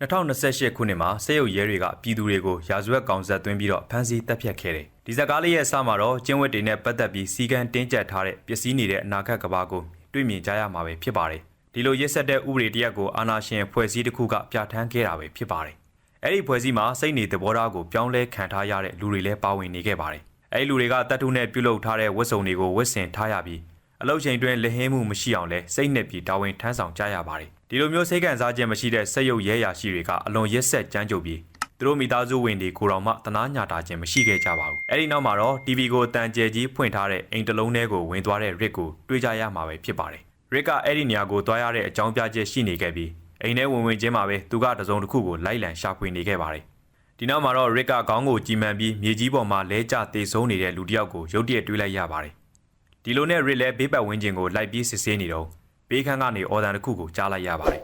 2028ခုနှစ်မှာစစ်ရုပ်ရဲတွေကပြည်သူတွေကိုရာဇဝတ်ကောင်ဆက်သွင်းပြီးတော့ဖမ်းဆီးတပ်ဖြတ်ခဲ့တယ်။ဒီဇက်ကားလေးရဲ့အစမှာတော့ကျင်းဝတ်တွေနဲ့ပတ်သက်ပြီးစီကံတင်းကျပ်ထားတဲ့ပစ္စည်းနေတဲ့အနာဂတ်ကဘာကိုတွေ့မြင်ကြရမှာပဲဖြစ်ပါတယ်။ဒီလိုရစ်ဆက်တဲ့ဥပဒေတရက်ကိုအာဏာရှင်ဖွဲ့စည်းတစ်ခုကပြဋ္ဌာန်းခဲ့တာပဲဖြစ်ပါတယ်။အဲ့ဒီဖွဲ့စည်းမှာစိတ်နေသဘောထားကိုပြောင်းလဲခံထားရတဲ့လူတွေလည်းပါဝင်နေခဲ့ပါတယ်။အဲ့ဒီလူတွေကတတ်ထုနဲ့ပြုလုပ်ထားတဲ့ဝတ်စုံတွေကိုဝတ်ဆင်ထားရပြီးအလုတ်ချိန်တွင်လက်ဟင်းမှုမရှိအောင်လဲစိတ်နဲ့ပြီးတာဝန်ထမ်းဆောင်ကြရပါတယ် ဒီလိုမျိုးစိတ်ကန်စားခြင်းမရှိတဲ့စက်ရုပ်ရဲရာရှိတွေကအလွန်ရက်ဆက်ကြမ်းကြုတ်ပြီးသူတို့မိသားစုဝင်တွေကိုယ်တော်မှတနာညာတာခြင်းမရှိခဲ့ကြပါဘူးအဲ့ဒီနောက်မှာတော့ TV ကိုတန်ကျဲကြီးဖွင့်ထားတဲ့အိမ်တလုံးထဲကိုဝင်သွားတဲ့ Rick ကိုတွေ့ကြရမှာပဲဖြစ်ပါတယ် Rick ကအဲ့ဒီနေရာကိုသွားရတဲ့အကြောင်းပြချက်ရှိနေခဲ့ပြီးအိမ်ထဲဝင်ဝင်ချင်းမှာပဲသူကတစုံတစ်ခုကိုလိုက်လံရှာဖွေနေခဲ့ပါတယ်ဒီနောက်မှာတော့ Rick ကခေါင်းကိုကြီးမှန်ပြီးမြေကြီးပေါ်မှာလဲကျတေဆုံးနေတဲ့လူတစ်ယောက်ကိုရုတ်တရက်တွေ့လိုက်ရပါတယ်ဒီလိုနဲ့ Rick လည်းဘေးပတ်ဝန်းကျင်ကိုလိုက်ပြီးစစ်ဆေးနေတော့ ဘေးခန်းကနေအော်ဒန်တစ်ခုကိုကြားလိုက်ရပါတယ်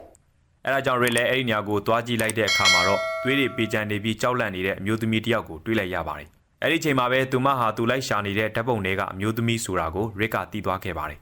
အဲဒါကြောင့် Rick လည်းအဲ့ဒီနေရာကိုသွားကြည့်လိုက်တဲ့အခါမှာတော့သွေးတွေပေကြံနေပြီးကြောက်လန့်နေတဲ့အမျိုးသမီးတစ်ယောက်ကိုတွေ့လိုက်ရပါတယ်အဲ့ဒီချိန်မှာပဲသူမဟာသူလိုက်ရှာနေတဲ့ဓာတ်ပုံတွေကအမျိုးသမီးဆိုတာကို Rick ကတီးသွားခဲ့ပါတယ်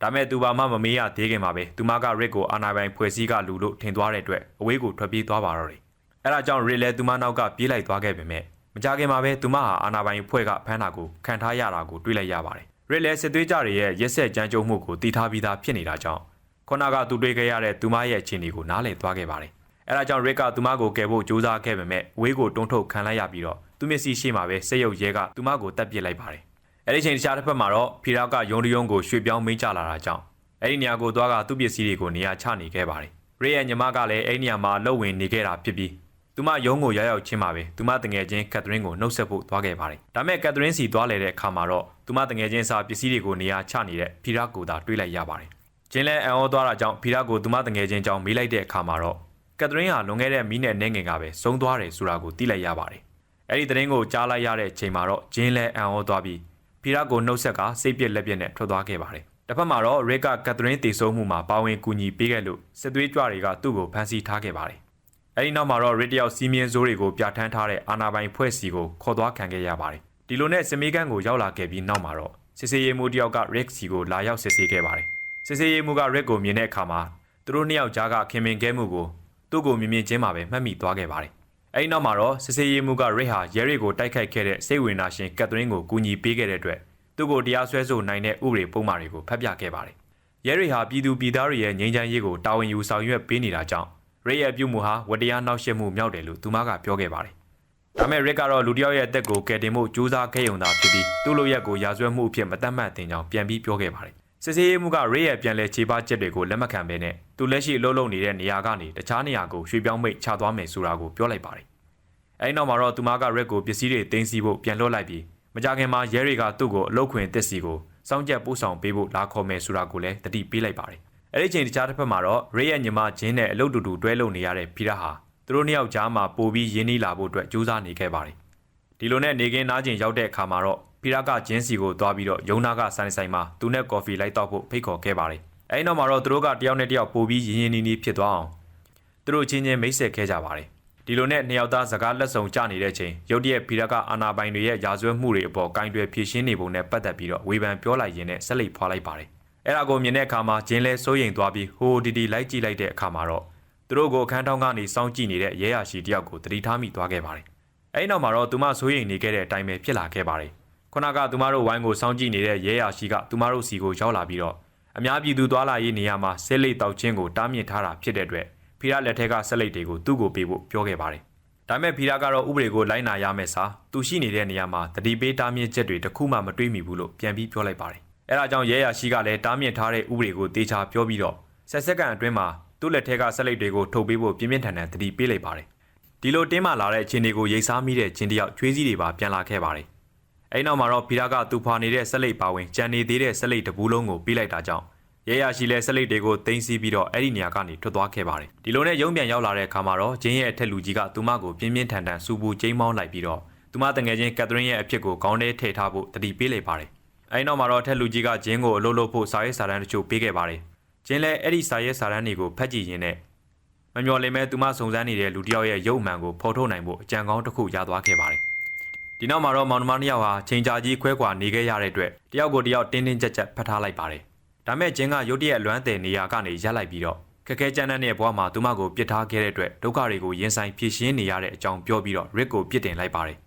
ဒါမဲ့သူဘာမှမမေးရသေးခင်မှာပဲသူမက Rick ကိုအာနာပိုင်ဖွဲ့စည်းကလူလို့ထင်သွားတဲ့အတွက်အဝေးကိုထွက်ပြေးသွားပါတော့တယ်အဲဒါကြောင့် Rick လည်းသူမနောက်ကပြေးလိုက်သွားခဲ့ပေမဲ့မကြခင်မှာပဲသူမဟာအာနာပိုင်ဖွဲ့ကဖမ်းတာကိုခံထားရတာကိုတွေ့လိုက်ရပါတယ် ရစ်လဲစစ်သွေးကြတွေရဲ့ရက်ဆက်ကြမ်းကြုတ်မှုကိုတီးထားပြီးသားဖြစ်နေတာကြောင့်ခုနကသူတွေ့ခဲ့ရတဲ့သူမရဲ့အခြေအနေကိုနားလည်သွားခဲ့ပါတယ်။အဲဒါကြောင့်ရစ်ကသူမကိုကယ်ဖို့ကြိုးစားခဲ့ပေမဲ့ဝေးကိုတွန်းထုတ်ခံလိုက်ရပြီးတော့သူမျက်စိရှိမှပဲစိတ်ရုပ်ရဲကသူမကိုတပ်ပစ်လိုက်ပါတယ်။အဲဒီချိန်တခြားတစ်ဖက်မှာတော့ဖီရောက်ကယုံတယုံကိုရွှေ့ပြောင်းမိတ်ကြလာတာကြောင့်အဲဒီနေရာကိုသွားကသူ့ပစ္စည်းတွေကိုနေရာချနေခဲ့ပါတယ်။ရစ်ရဲ့ညီမကလည်းအဲဒီနေရာမှာလှုပ်ဝင်နေခဲ့တာဖြစ်ပြီး သူမရုံးကိုရောက်ရောက်ချင်းမှာပဲသူမတငယ်ချင်းကက်သရင်းကိုနှုတ်ဆက်ဖို့သွားခဲ့ပါတယ်။ဒါမဲ့ကက်သရင်းစီသွားလေတဲ့အခါမှာတော့သူမတငယ်ချင်းစာပစ္စည်းတွေကိုနေရာချနေတဲ့ဖီရာကိုသာတွေးလိုက်ရပါတယ်။ချင်းလဲအံဩသွားတာကြောင့်ဖီရာကိုသူမတငယ်ချင်းကြောင့်မေးလိုက်တဲ့အခါမှာတော့ကက်သရင်းဟာလွန်ခဲ့တဲ့မီးနဲ့နှဲငယ်ကပဲဆုံးသွားတယ်ဆိုတာကိုသိလိုက်ရပါတယ်။အဲ့ဒီသတင်းကိုကြားလိုက်ရတဲ့ချိန်မှာတော့ဂျင်းလဲအံဩသွားပြီးဖီရာကိုနှုတ်ဆက်ကစိတ်ပြက်လက်ပြက်နဲ့ထွက်သွားခဲ့ပါတယ်။တစ်ဖက်မှာတော့ရစ်ကကက်သရင်းတည်ဆုံမှုမှာပါဝင်ကူညီပေးခဲ့လို့စစ်သွေးကြွတွေကသူ့ကိုဖမ်းဆီးထားခဲ့ပါတယ်။ အဲဒီနောက်မှာတော့ရစ်တယောက်စီးမြင်စိုးတွေကိုပြဋ္ဌာန်းထားတဲ့အာနာပိုင်ဖွဲ့စီကိုခေါ်သွားခံခဲ့ရပါတယ်။ဒီလိုနဲ့စမေးကန်ကိုရောက်လာခဲ့ပြီးနောက်မှာတော့စစ်စေးရေးမှုတယောက်က Rick စီကိုလာရောက်စစ်ဆေးခဲ့ပါတယ်။စစ်စေးရေးမှုက Rick ကိုမြင်တဲ့အခါမှာသူတို့နှစ်ယောက်ကြားကခင်မင်ခဲ့မှုကိုသူ့ကိုမြင်မြင်ချင်းမှာပဲမှတ်မိသွားခဲ့ပါတယ်။အဲဒီနောက်မှာတော့စစ်စေးရေးမှုက Rick ဟာရဲရီကိုတိုက်ခိုက်ခဲ့တဲ့စိတ်ဝင်နာရှင်ကက်သရင်းကိုကူညီပေးခဲ့တဲ့အတွက်သူ့ကိုတရားစွဲဆိုနိုင်တဲ့ဥပဒေပုံမှားတွေကိုဖတ်ပြခဲ့ပါတယ်။ရဲရီဟာပြည်သူပြည်သားတွေရဲ့ငြိမ်းချမ်းရေးကိုတာဝန်ယူဆောင်ရွက်ပေးနေတာကြောင့် ရိတ်ရဲ့ပြုမှုဟာဝတရားနှောက်ယှက်မှုမြောက်တယ်လို့သူမကပြောခဲ့ပါတယ်။ဒါမဲ့ရစ်ကတော့လူတစ်ယောက်ရဲ့အသက်ကိုကယ်တင်ဖို့ကြိုးစားခဲ့ရုံသာဖြစ်ပြီးသူ့လိုရက်ကိုရာဇဝတ်မှုအဖြစ်မတတ်မှတ်တင်ကြောင်းပြန်ပြီးပြောခဲ့ပါတယ်။စစ်စေးမှုကရိတ်ရဲ့ပြန်လဲခြေပချက်တွေကိုလက်မခံဘဲနဲ့သူလက်ရှိအလုပ်လုပ်နေတဲ့နေရာကနေတခြားနေရာကိုရွှေ့ပြောင်းမိတ်ချသွားမယ်ဆိုတာကိုပြောလိုက်ပါတယ်။အဲဒီနောက်မှာတော့သူမကရစ်ကိုပစ္စည်းတွေတင်စီဖို့ပြန်လွှတ်လိုက်ပြီးမကြခင်မှာရဲတွေကသူ့ကိုအလုတ်ခွင်တက်စီကိုစောင့်ကြက်ပို့ဆောင်ပေးဖို့လာခေါ်မယ်ဆိုတာကိုလည်းတတိပေးလိုက်ပါတယ်။ အဲ့ဒီချိန်တခြားတစ်ဖက်မှာတော့ရိရဲ့ညီမဂျင်းနဲ့အလုတ်တူတူတွဲလုံနေရတဲ့ဖီရာဟာသူတို့နှစ်ယောက်ကြားမှာပိုပြီးရင်းနှီးလာဖို့အတွက်ကြိုးစားနေခဲ့ပါတယ်။ဒီလိုနဲ့နေကင်းနားကျင်ရောက်တဲ့အခါမှာတော့ဖီရာကဂျင်းစီကိုသွားပြီးတော့ယုံနာကဆိုင်ဆိုင်မှာသူနဲ့ကော်ဖီလိုက်တော့ဖို့ဖိတ်ခေါ်ခဲ့ပါတယ်။အဲဒီနောက်မှာတော့သူတို့ကတယောက်နဲ့တယောက်ပိုပြီးရင်းရင်းနှီးနှီးဖြစ်သွားအောင်သူတို့ချင်းချင်းမိတ်ဆက်ခဲ့ကြပါတယ်။ဒီလိုနဲ့နှစ်ယောက်သားစကားလက်ဆောင်ကြနေတဲ့ချိန်ရုတ်တရက်ဖီရာကအာနာပိုင်တွေရဲ့ရာဇဝတ်မှုတွေအပေါ်ကင်တွယ်ဖြည့်ရှင်းနေပုံနဲ့ပတ်သက်ပြီးတော့ဝေဖန်ပြောလိုက်ရင်းနဲ့ဆက်လက်ဖွာလိုက်ပါတယ်။ အဲ့ဒါကိုမြင်တဲ့အခါမှာဂျင်းလဲစိုးရိမ်သွားပြီးဟိုဒီဒီလိုက်ကြည့်လိုက်တဲ့အခါမှာတော့သူတို့ကိုအခန်းထောင်းကနေစောင့်ကြည့်နေတဲ့ရဲရရှိတယောက်ကိုတတိထားမိသွားခဲ့ပါတယ်။အဲ့နောက်မှာတော့သူမစိုးရိမ်နေခဲ့တဲ့အတိုင်းပဲဖြစ်လာခဲ့ပါတယ်။ခုနကသူမတို့ဝိုင်းကိုစောင့်ကြည့်နေတဲ့ရဲရရှိကသူမတို့စီကိုရောက်လာပြီးတော့အများပြည်သူသွားလာရေးနေရာမှာဆဲလိတ်တောက်ချင်းကိုတားမြစ်ထားတာဖြစ်တဲ့အတွက်ဖီရာလက်ထက်ကဆက်လိတ်တွေကိုသူ့ကိုပေးဖို့ပြောခဲ့ပါတယ်။ဒါမဲ့ဖီရာကတော့ဥပဒေကိုလိုက်နာရမယ်စာသူရှိနေတဲ့နေရာမှာတတိပေးတားမြစ်ချက်တွေတခုမှမတွေးမိဘူးလို့ပြန်ပြီးပြောလိုက်ပါတယ်။ အဲဒါကြောင့်ရဲရရှိကလည်းတားမြစ်ထားတဲ့ဥပဒေကိုတေချာပြောပြီးတော့ဆက်စက္ကန့်အတွင်းမှာသူ့လက်ထက်ကဆက်လိတ်တွေကိုထုတ်ပေးဖို့ပြင်းပြင်းထန်ထန်တတိပေးလိုက်ပါတယ်။ဒီလိုတင်းမာလာတဲ့အခြေအနေကိုရိတ်စားမိတဲ့ချင်းတယောက်ချွေးစည်းတွေပါပြန်လာခဲ့ပါတယ်။အဲဒီနောက်မှာတော့ဖီရာကသူဖွာနေတဲ့ဆက်လိတ်ပါဝင်ကြံနေသေးတဲ့ဆက်လိတ်တပူးလုံးကိုပေးလိုက်တာကြောင့်ရဲရရှိလဲဆက်လိတ်တွေကိုတင်စီပြီးတော့အဲ့ဒီနေရာကနေထွက်သွားခဲ့ပါတယ်။ဒီလိုနဲ့ရုံးပြန်ရောက်လာတဲ့အခါမှာတော့ဂျင်းရဲ့အထက်လူကြီးကသူမကိုပြင်းပြင်းထန်ထန်စူပူကျိမ်းမောင်းလိုက်ပြီးတော့သူမတငယ်ချင်းကက်သရင်းရဲ့အဖြစ်ကိုခေါင်းထဲထည့်ထားဖို့တတိပေးလိုက်ပါတယ်။ အဲဒီနောက်မှာတော့ထက်လူကြီးကဂျင်းကိုအလုပ်လုပ်ဖို့စာရေးစာတမ်းတချို့ပေးခဲ့ပါတယ်။ဂျင်းလည်းအဲ့ဒီစာရေးစာတမ်းတွေကိုဖတ်ကြည့်ရင်းနဲ့မမျော်လင့်မဲ့သူမစုံစမ်းနေတဲ့လူတစ်ယောက်ရဲ့ရုပ်မှန်ကိုဖော်ထုတ်နိုင်ဖို့အကြံကောင်းတစ်ခုရသွားခဲ့ပါတယ်။ဒီနောက်မှာတော့မောင်နှမနှစ်ယောက်ဟာချိန်ကြာကြီးခွဲခွာနေခဲ့ရတဲ့အတွက်တယောက်ကိုတယောက်တင်းတင်းကြပ်ကြပ်ဖတ်ထားလိုက်ပါတယ်။ဒါမဲ့ဂျင်းကရုတ်တရက်အလွမ်းတယ်နေရာကနေရက်လိုက်ပြီးတော့ဖခက်ခဲကြမ်းတမ်းတဲ့ဘဝမှာသူမကိုပြစ်ထားခဲ့တဲ့အတွက်ဒုက္ခတွေကိုရင်ဆိုင်ဖြေရှင်းနေရတဲ့အကြောင်းပြောပြီးတော့ Rick ကိုပြစ်တင်လိုက်ပါတယ်။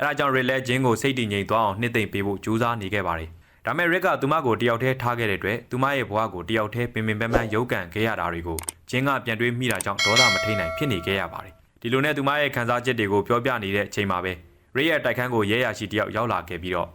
အဲဒါကြောင့် Rick လည်းဂျင်းကိုစိတ်တည်ငြိမ်သွားအောင်နှစ်သိမ့်ပေးဖို့ကြိုးစားနေခဲ့ပါတယ်။ဒါပေမဲ့ Rick ကသူမကိုတယောက်တည်းထားခဲ့တဲ့အတွက်သူမရဲ့ဘဝကိုတယောက်တည်းပင်ပင်ပန်းပန်းရုပ်ကန်ခဲ့ရတာတွေကိုဂျင်းကပြန်တွေးမိတာကြောင့်ဒေါသမထိန်နိုင်ဖြစ်နေခဲ့ရပါတယ်။ဒီလိုနဲ့သူမရဲ့ခံစားချက်တွေကိုပြောပြနေတဲ့အချိန်မှာပဲ Rick ရဲ့တိုက်ခန်းကိုရဲရရှိတယောက်ရောက်လာခဲ့ပြီးတော့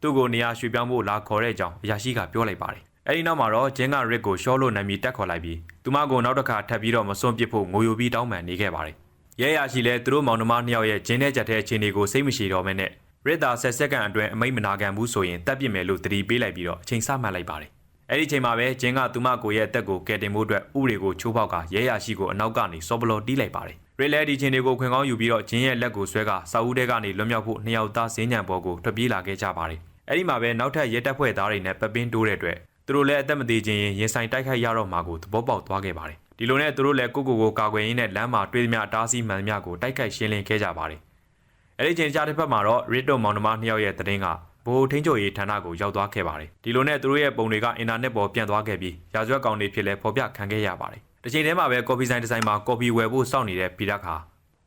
သူ့ကိုနေရာရွှေ့ပြောင်းဖို့လာခေါ်တဲ့အကြောင်းအရာရှိကပြောလိုက်ပါတယ်။အဲဒီနောက်မှာတော့ဂျင်းကရစ်ကိုရှော့လို့နာမည်တက်ခေါ်လိုက်ပြီးသူမကိုနောက်တစ်ခါထပ်ပြီးတော့မစွန့်ပစ်ဖို့ငိုယိုပြီးတောင်းပန်နေခဲ့ပါတယ်။ ရဲရရှိလဲသူတို့မောင်နှမနှစ်ယောက်ရဲ့ဂျင်းနဲ့ကြက်တဲ့အခြေအနေကိုစိတ်မရှိတော့မဲနဲ့ရစ်တာဆက်စက္ကန့်အတွင်းအမိတ်မနာခံဘူးဆိုရင်တက်ပစ်မယ်လို့တတိပေးလိုက်ပြီးတော့အချိန်ဆမှတ်လိုက်ပါတယ်။အဲဒီချိန်မှာပဲဂျင်းကသူမကိုရဲ့အသက်ကိုကယ်တင်ဖို့အတွက်ဥတွေကိုချိုးပေါက်ကရဲရရှိကိုအနောက်ကနေစောဘလော်တီးလိုက်ပါတယ်။ရစ်လဲဒီချင်းတွေကိုခွင်ကောင်းယူပြီးတော့ဂျင်းရဲ့လက်ကိုဆွဲကစာဦးတဲကနေလွတ်မြောက်ဖို့နှစ်ယောက်သားစင်းညံပေါ်ကိုထွက်ပြေးလာခဲ့ကြပါတယ်။အဲဒီမှာပဲနောက်ထပ်ရဲတပ်ဖွဲ့သားတွေနဲ့ပပင်းတိုးတဲ့အတွက်သူတို့လည်းအသက်မသေးခြင်းရင်ဆိုင်တိုက်ခိုက်ရတော့မှာကိုသဘောပေါက်သွားခဲ့ပါတယ်။ ဒီလိုနဲ့သူတို့လည်းကိုကိုကိုကာကွယ်ရင်းနဲ့လမ်းမှာတွေးသမျှတားဆီးမှန်သမျှကိုတိုက်ခိုက်ရှင်းလင်းခဲ့ကြပါတယ်။အဲဒီချိန်ကြားတစ်ဖက်မှာတော့ရစ်တိုမောင်နှမနှစ်ယောက်ရဲ့တရင်ကဘိုးထင်းချိုရေးဌာနကိုရောက်သွားခဲ့ပါတယ်။ဒီလိုနဲ့သူတို့ရဲ့ပုံတွေကအင်တာနက်ပေါ်ပြန်သွားခဲ့ပြီးရာဇဝတ်ကောင်တွေဖြစ်လဲဖော်ပြခံခဲ့ရပါတယ်။ဒီချိန်ထဲမှာပဲကော်ဖီဆိုင်တစ်ဆိုင်မှာကော်ဖီဝယ်ဖို့စောင့်နေတဲ့ပီရက်ခါ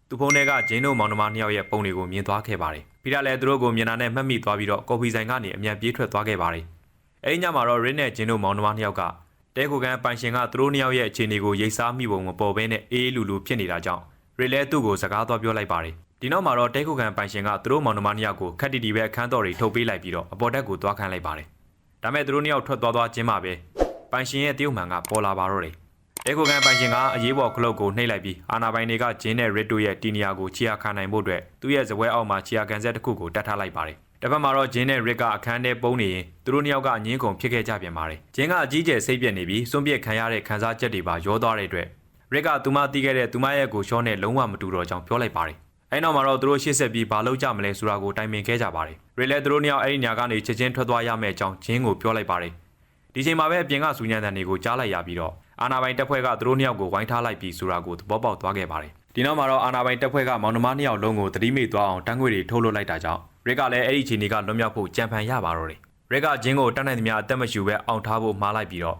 သူဖုန်းထဲကဂျင်းတို့မောင်နှမနှစ်ယောက်ရဲ့ပုံတွေကိုမြင်သွားခဲ့ပါတယ်။ပီရက်လည်းသူတို့ကိုမြင်တာနဲ့မှတ်မိသွားပြီးတော့ကော်ဖီဆိုင်ကနေအမြန်ပြေးထွက်သွားခဲ့ပါတယ်။အဲဒီညမှာတော့ရစ်နဲ့ဂျင်းတို့မောင်နှမနှစ်ယောက်က တဲခိုကန်ပိုင်ရှင်ကသူတို့နှစ်ယောက်ရဲ့အခြေအနေကိုရိပ်စားမိပုံမပေါ်ဘဲနဲ့အေးအေးလူလူဖြစ်နေတာကြောင့်ရစ်လည်းသူ့ကိုစကားသွားပြောလိုက်ပါတယ်။ဒီနောက်မှာတော့တဲခိုကန်ပိုင်ရှင်ကသူတို့မောင်နှမနှစ်ယောက်ကိုခက်တီတီပဲအခန်းတော်တွေထုတ်ပေးလိုက်ပြီးတော့အပေါ်တက်ကိုသွားခန်းလိုက်ပါတယ်။ဒါမဲ့သူတို့နှစ်ယောက်ထွက်သွားသွားချင်းမှပဲပိုင်ရှင်ရဲ့တရုတ်မှန်ကပေါ်လာပါတော့တယ်။တဲခိုကန်ပိုင်ရှင်ကအရေးပေါ်ခလုတ်ကိုနှိပ်လိုက်ပြီးအာနာပိုင်တွေကဂျင်းနဲ့ရစ်တို့ရဲ့တီနီယာကိုချီယာခံနိုင်ဖို့အတွက်သူ့ရဲ့ဇပွဲအောက်မှာချီယာကန်ဆက်တစ်ခုကိုတတ်ထားလိုက်ပါတယ်။ တစ်ဖက်မှာတော့ဂျင်းနဲ့ရစ်ကအခန်းထဲပုံနေရင်သူတို့နှစ်ယောက်ကအငင်းကုန်ဖြစ်ခဲ့ကြပြန်ပါတယ်။ဂျင်းကအကြီးကျယ်စိတ်ပြက်နေပြီးစွန့်ပစ်ခံရတဲ့ခံစားချက်တွေပါရောသွားတဲ့အတွက်ရစ်ကသူမတီးခဲ့တဲ့သူမရဲ့ကိုရှောနဲ့လုံးဝမတူတော့ကြောင်းပြောလိုက်ပါတယ်။အဲနောက်မှာတော့သူတို့ရှေ့ဆက်ပြီးဘာလုပ်ကြမလဲဆိုတာကိုတိုင်ပင်ခဲ့ကြပါတယ်။ရစ်လည်းသူတို့နှစ်ယောက်အဲ့ဒီညကနေချက်ချင်းထွက်သွားရမယ့်အကြောင်းဂျင်းကိုပြောလိုက်ပါတယ်။ဒီချိန်မှာပဲအပြင်ကစူညံတန်တွေကိုကြားလိုက်ရပြီးတော့အာနာပိုင်တပ်ဖွဲ့ကသူတို့နှစ်ယောက်ကိုဝိုင်းထားလိုက်ပြီးဆိုတာကိုသဘောပေါက်သွားခဲ့ပါတယ်။ဒီနောက်မှာတော့အာနာပိုင်တပ်ဖွဲ့ကမောင်နှမနှစ်ယောက်လုံးကိုသတိမိသွားအောင်တန်းခွေတွေထုတ်လွှတ်လိုက်တာကြောင့် ရစ်ကလည်းအဲ့ဒီချိန်တွေကလွတ်မြောက်ဖို့ကြံဖန်ရပါတော့တယ်။ရစ်ကဂျင်းကိုတတ်နိုင်သမျှအသက်မရှူပဲအောင်ထားဖို့မှားလိုက်ပြီးတော့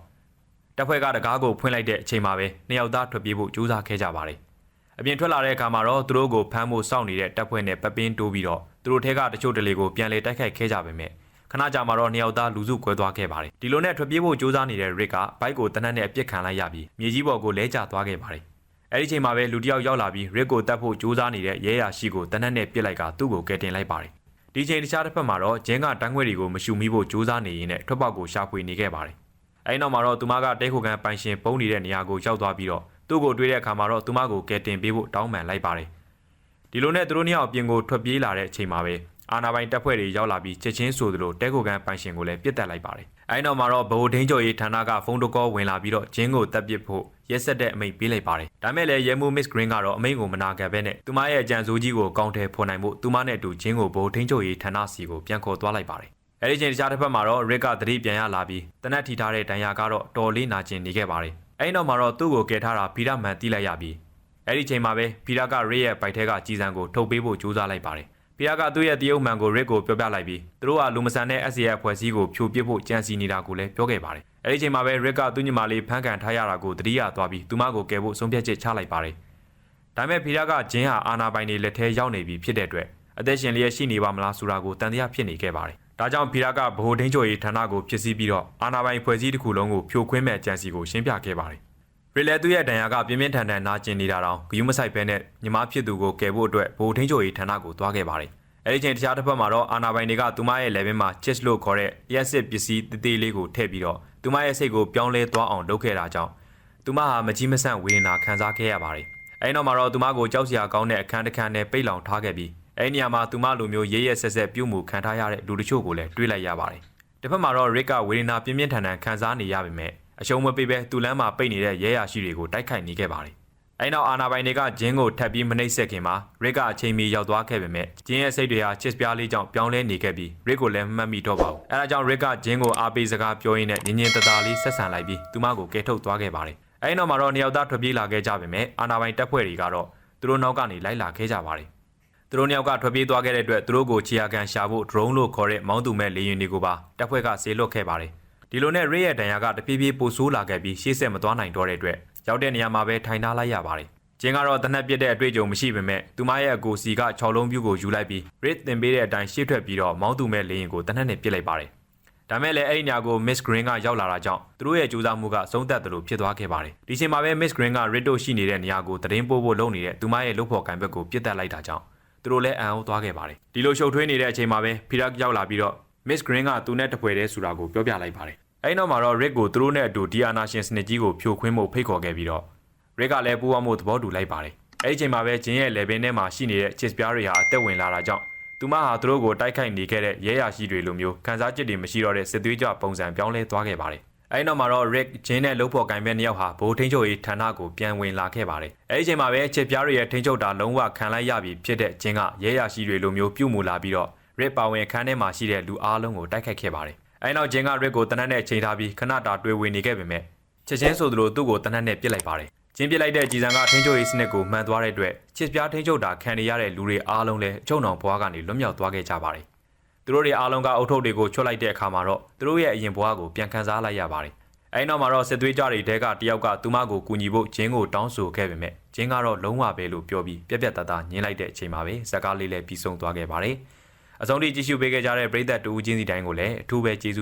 တပ်ဖွဲ့ကတကားကိုဖွင့်လိုက်တဲ့အချိန်မှာပဲနှစ်ယောက်သားထွက်ပြေးဖို့ကြိုးစားခဲ့ကြပါတယ်။အပြင်ထွက်လာတဲ့အခါမှာတော့သူတို့ကိုဖမ်းဖို့စောင့်နေတဲ့တပ်ဖွဲ့နဲ့ပပင်းတိုးပြီးတော့သူတို့ထဲကတချို့တလေကိုပြန်လေတိုက်ခိုက်ခဲ့ကြပေမဲ့ခဏကြာမှာတော့နှစ်ယောက်သားလူစုကွဲသွားခဲ့ပါတယ်ဒီလိုနဲ့ထွက်ပြေးဖို့ကြိုးစားနေတဲ့ရစ်ကဘိုက်ကိုတနက်နဲ့အပြစ်ခံလိုက်ရပြီးမြေကြီးပေါ်ကိုလဲကျသွားခဲ့ပါတယ်အဲ့ဒီချိန်မှာပဲလူတစ်ယောက်ရောက်လာပြီးရစ်ကိုတတ်ဖို့ကြိုးစားနေတဲ့ရဲရရှိကိုတနက်နဲ့ပြစ်လိုက်ကသူ့ကိုကယ်တင်လိုက်ပါတယ် ဒီချိန်တခြားတစ်ဖက်မှာတော့ဂျင်းကတန်းခွေတွေကိုမရှူမိဖို့ကြိုးစားနေရင်းနဲ့ထွက်ပေါက်ကိုရှာဖွေနေခဲ့ပါတယ်အဲ့နောက်မှာတော့သူမကတဲခိုကန်ပိုင်ရှင်ပုံနေတဲ့နေရာကိုရောက်သွားပြီးတော့သူ့ကိုတွေ့တဲ့အခါမှာတော့သူမကိုကယ်တင်ပေးဖို့တောင်းပန်လိုက်ပါတယ်ဒီလိုနဲ့သူတို့နှစ်ယောက်အပြင်ကိုထွက်ပြေးလာတဲ့အချိန်မှာပဲအာနာပိုင်တပ်ဖွဲ့တွေရောက်လာပြီးချက်ချင်းဆိုသလိုတဲကိုကန်ပိုင်ရှင်ကိုလည်းပြစ်တက်လိုက်ပါတယ်။ အဲဒီနောက်မှာတော့ဗဟိုထင်းကျော်ရေးဌာနကဖုန်းတကောဝင်လာပြီးတော့ဂျင်းကိုတပ်ပစ်ဖို့ရက်ဆက်တဲ့အမိန့်ပေးလိုက်ပါတယ်။ဒါမဲ့လည်းရဲမှု Miss Green ကတော့အမိန့်ကိုမနာခံဘဲနဲ့သူမရဲ့အကြံစိုးကြီးကိုကောင်းတယ်ဖော်နိုင်ဖို့သူမနဲ့အတူဂျင်းကိုဗဟိုထင်းကျော်ရေးဌာနစီကိုပြန်ခေါ်သွားလိုက်ပါတယ်။အဲဒီချိန်တခြားတစ်ဖက်မှာတော့ Rick ကသတိပြန်ရလာပြီးတနက်ထီထားတဲ့ဒဏ်ရာကတော့တော်လေးနာကျင်နေခဲ့ပါတယ်။အဲဒီနောက်မှာတော့သူ့ကိုကယ်ထားတာဗီရမန်တီးလိုက်ရပြီးအဲဒီချိန်မှာပဲဗီရက Rick ရဲ့ပိုက်ထဲကကြီးစံကိုထုတ်ပေးဖို့ကြိုးစားလိုက်ပါတယ်။ ဖီယာကသူ့ရဲ့တရုတ်မှန်ကိုရစ်ကိုပြောပြလိုက်ပြီးသူတို့ကလူမဆန်တဲ့ SCF ဖွဲ့စည်းကိုဖြိုပစ်ဖို့ကြံစီနေတာကိုလည်းပြောခဲ့ပါတယ်။အဲဒီချိန်မှာပဲရစ်ကသူ့ညီမလေးဖမ်းကန်ထားရတာကိုတတိယသွားပြီးသူမကိုကယ်ဖို့ဆုံးဖြတ်ချက်ချလိုက်ပါတယ်။ဒါပေမဲ့ဖီယာကဂျင်းဟာအာနာပိုင်တွေလက်ထဲရောက်နေပြီဖြစ်တဲ့အတွက်အသက်ရှင်လျက်ရှိနေပါမလားဆိုတာကိုတန်တရားဖြစ်နေခဲ့ပါတယ်။ဒါကြောင့်ဖီယာကဗဟိုထင်းချိုရေးဌာနကိုဖြစ်စည်းပြီးတော့အာနာပိုင်ဖွဲ့စည်းတစ်ခုလုံးကိုဖြိုခွင်းမဲ့ကြံစီကိုရှင်းပြခဲ့ပါတယ်။ ရီလဲသူ့ရဲ့ဒဏ်ရာကပြင်းပြင်းထန်ထန်နာကျင်နေတာတောင်ဂယုမဆိုင်ဘဲနဲ့ညီမဖြစ်သူကိုကယ်ဖို့အတွက်ဗဟိုထင်းချိုရေးဌာနကိုသွားခဲ့ပါတယ်။အဲဒီချိန်တခြားတစ်ဖက်မှာတော့အာနာပိုင်တွေကသူမရဲ့ level မှာ chess လို့ခေါ်တဲ့ရက်စစ်ပစ္စည်းတသေးလေးကိုထည့်ပြီးတော့သူမရဲ့စိတ်ကိုပြောင်းလဲသွားအောင်လုပ်ခဲ့တာကြောင့်သူမဟာမကြီးမဆန့်ဝေဒနာခံစားခဲ့ရပါတယ်။အဲဒီနောက်မှာတော့သူမကိုကြောက်စရာကောင်းတဲ့အခန်းတစ်ခန်းနဲ့ပိတ်လောင်ထားခဲ့ပြီးအဲဒီနေရာမှာသူမလိုမျိုးရဲရဲဆက်ဆက်ပြုမှုခံထားရတဲ့လူတချို့ကိုလည်းတွေးလိုက်ရပါတယ်။တစ်ဖက်မှာတော့ Rick ကဝေဒနာပြင်းပြင်းထန်ထန်ခံစားနေရပေမဲ့ အရှုံးမပေးပဲသူ့လမ်းမှာပိတ်နေတဲ့ရဲရရှိတွေကိုတိုက်ခိုက်နေခဲ့ပါတယ်။အဲနောက်အာနာပိုင်တွေကဂျင်းကိုထပ်ပြီးမနှိမ့်ဆက်ခင်မှာရစ်ကအချိန်မီရောက်သွားခဲ့ပေမဲ့ဂျင်းရဲ့စိတ်တွေဟာချစ်ပြားလေးကြောင့်ပြောင်းလဲနေခဲ့ပြီးရစ်ကိုလည်းမမှတ်မိတော့ပါဘူး။အဲဒါကြောင့်ရစ်ကဂျင်းကိုအားပေးစကားပြောရင်းနဲ့ညင်ညင်တတာလေးဆက်ဆံလိုက်ပြီးသူမကိုကယ်ထုတ်သွားခဲ့ပါတယ်။အဲနောက်မှာတော့နှစ်ယောက်သားထွက်ပြေးလာခဲ့ကြပေမဲ့အာနာပိုင်တပ်ဖွဲ့တွေကတော့သူတို့နောက်ကနေလိုက်လာခဲ့ကြပါတယ်။သူတို့နှစ်ယောက်ကထွက်ပြေးသွားခဲ့တဲ့အတွက်သူတို့ကိုခြေရာခံရှာဖို့ drone လို့ခေါ်တဲ့မောင်းသူမဲ့လေယာဉ်တွေကိုပါတပ်ဖွဲ့ကဆေလွတ်ခဲ့ပါတယ်။ ဒီဒီလိုနဲ့ရစ်ရဲ့ဒဏ်ရာကတဖြည်းဖြည်းပိုဆိုးလာခဲ့ပြီးရှေ့ဆက်မသွားနိုင်တော့တဲ့အတွက်ရောက်တဲ့နေရာမှာပဲထိုင်ထားလိုက်ရပါတယ်ကျင်းကတော့တနက်ပြစ်တဲ့အတွေ့အကြုံမရှိပေမဲ့သူမရဲ့အကိုစီက6လုံးပြူကိုယူလိုက်ပြီးရစ်တင်ပေးတဲ့အတိုင်းရှေ့ထွက်ပြီးတော့မောင်းသူမဲ့လေရင်ကိုတနက်နဲ့ပစ်လိုက်ပါတယ်ဒါမဲ့လည်းအဲ့ဒီညကို Miss Green ကရောက်လာတာကြောင့်သူတို့ရဲ့ကြိုးစားမှုကဆုံးသက်သလိုဖြစ်သွားခဲ့ပါတယ်ဒီချိန်မှာပဲ Miss Green က Rito ရှိနေတဲ့နေရာကိုသတင်းပို့ဖို့လုပ်နေတဲ့သူမရဲ့လုပ်ဖော်ကံဘက်ကိုပြစ်တက်လိုက်တာကြောင့်သူတို့လည်းအံ့ဩသွားခဲ့ပါတယ်ဒီလိုရှုပ်ထွေးနေတဲ့အချိန်မှာပဲ Pirak ရောက်လာပြီးတော့ Miss Green ကသူနဲ့တပွဲတည်းဆိုတာကိုပြောပြလိုက်ပါတယ် အဲ့နောက်မှာတော့ Rick ကိုသူတို့နဲ့အတူဒီအာနာရှင်စနစ်ကြီးကိုဖြိုခွင်းဖို့ဖိတ်ခေါ်ခဲ့ပြီးတော့ Rick ကလည်းပူပေါင်းမှုသဘောတူလိုက်ပါတယ်အဲ့ဒီအချိန်မှာပဲဂျင်းရဲ့ level ထဲမှာရှိနေတဲ့ chess ပြားတွေဟာအသက်ဝင်လာတာကြောင့်သူမဟာသူတို့ကိုတိုက်ခိုက်နေခဲ့တဲ့ရဲရရှိတွေလိုမျိုးခန်းစားချက်တွေမရှိတော့တဲ့စစ်သွေးကြွပုံစံပြောင်းလဲသွားခဲ့ပါတယ်အဲ့နောက်မှာတော့ Rick ဂျင်းနဲ့လှုပ်ဖို့ကင်မဲ့နှစ်ယောက်ဟာဘိုးထင်းချုပ်ရေးဌာနကိုပြန်ဝင်လာခဲ့ပါတယ်အဲ့ဒီအချိန်မှာပဲချစ်ပြားတွေရဲ့ထင်းချုပ်တာလုံးဝခံလိုက်ရပြီဖြစ်တဲ့ဂျင်းကရဲရရှိတွေလိုမျိုးပြုတ်မူလာပြီးတော့ Rick ပါဝင်ခန်းထဲမှာရှိတဲ့လူအားလုံးကိုတိုက်ခိုက်ခဲ့ပါတယ် အဲ့နောက်ဂျင်းက Rick ကိုတနက်နဲ့ချိန်ထားပြီးခဏတာတွေ့ဝင်နေခဲ့ပေမဲ့ချက်ချင်းဆိုသလိုသူ့ကိုတနက်နဲ့ပြစ်လိုက်ပါတယ်ကျင်းပြစ်လိုက်တဲ့ကြည်စံကထင်းချုပ်ရေးစနစ်ကိုမှန်သွားတဲ့အတွက်ချစ်ပြားထင်းချုပ်တာခံနေရတဲ့လူတွေအားလုံးလည်းအချုံအောင်ဘွားကနေလွတ်မြောက်သွားခဲ့ကြပါတယ်သူတို့တွေအားလုံးကအုတ်ထုတ်တွေကိုချွတ်လိုက်တဲ့အခါမှာတော့သူတို့ရဲ့အရင်ဘွားကိုပြန်ခန်းစားလိုက်ရပါတယ်အဲဒီနောက်မှာတော့စစ်သွေးကြတွေတဲကတယောက်ကသူမကိုကူညီဖို့ဂျင်းကိုတောင်းဆိုခဲ့ပေမဲ့ဂျင်းကတော့လုံးဝပဲလို့ပြောပြီးပြက်ပြက်သားသားညင်းလိုက်တဲ့အချိန်မှာပဲဇက်ကားလေးလည်းပြီးဆုံးသွားခဲ့ပါတယ် အဆုံးထိကြည့်ရှုပေးခဲ့ကြတဲ့ပရိသတ်တူဦးချင်းစီတိုင်းကိုလည်းအထူးပဲကျေးဇူး